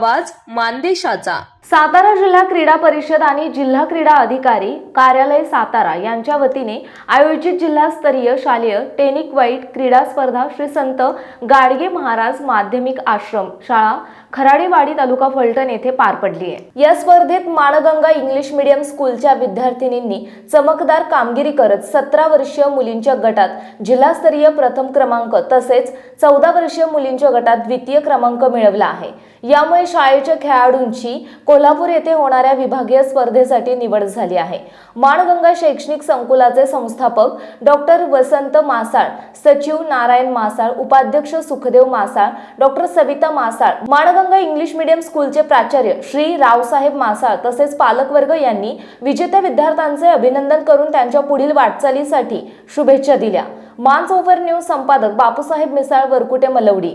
आवाज मानदेशाचा. सातारा जिल्हा क्रीडा परिषद आणि जिल्हा क्रीडा अधिकारी कार्यालय सातारा यांच्या वतीने आयोजित जिल्हास्तरीय शालेय टेनिक वाईट क्रीडा स्पर्धा श्री संत गाडगे महाराज माध्यमिक आश्रम शाळा खराडेवाडी तालुका फलटण येथे पार पडली आहे. या स्पर्धेत माणगंगा इंग्लिश मीडियम स्कूलच्या विद्यार्थिनींनी चमकदार कामगिरी करत सतरा वर्षीय मुलींच्या गटात जिल्हास्तरीय प्रथम क्रमांक तसेच चौदा वर्षीय मुलींच्या गटात द्वितीय क्रमांक मिळवला आहे. यामुळे शाळेच्या खेळाडूंची कोल्हापूर येथे होणाऱ्या विभागीय स्पर्धेसाठी निवड झाली आहे. माणगंगा शैक्षणिक संकुलाचे संस्थापक डॉक्टर वसंत मासाळ सचिव नारायण मासाळ उपाध्यक्ष Sukhdev Masal doctor Savita Masal Mangaanga English medium स्कूलचे प्राचार्य श्री रावसाहेब मासाळ तसेच पालकवर्ग यांनी विजेत्या विद्यार्थ्यांचे अभिनंदन करून त्यांच्या पुढील वाटचालीसाठी शुभेच्छा दिल्या. मान्स ओव्हर न्यूज संपादक बापूसाहेब मिसाळ वरकुटे मलवडी.